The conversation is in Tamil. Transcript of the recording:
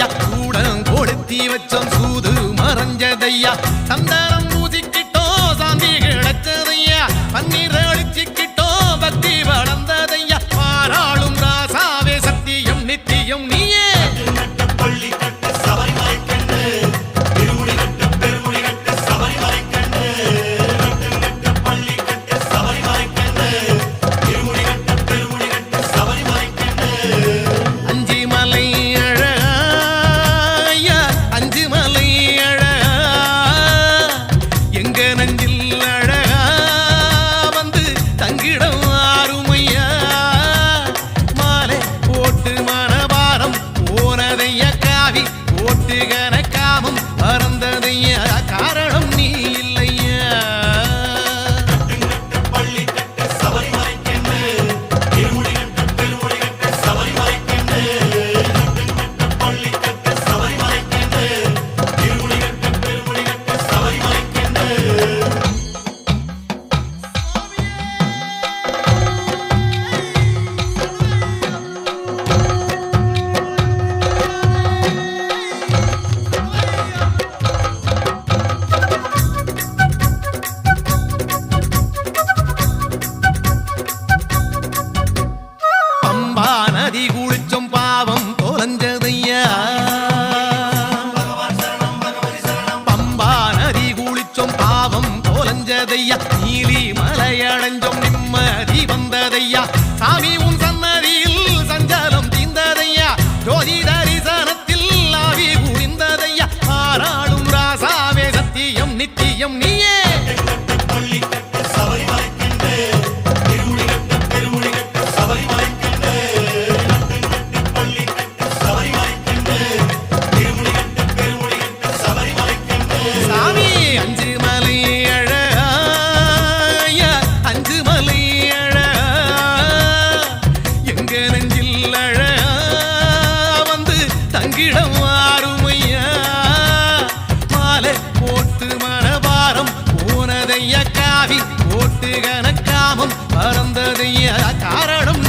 ஐயா கூடம் கொடுத்தி வச்சோம் சூது மறைஞ்சதையா. சந்த ஆவி ஓட்டுகன காமம் பறந்தது வந்ததையா? நீலி மலையடைஞ்சோம் நிம்மதி வந்ததையா? மாறுமையா மாலை போட்டு மனபாரம் போனதைய காவி போட்டு கணக்காமம் பறந்ததைய? காரணம்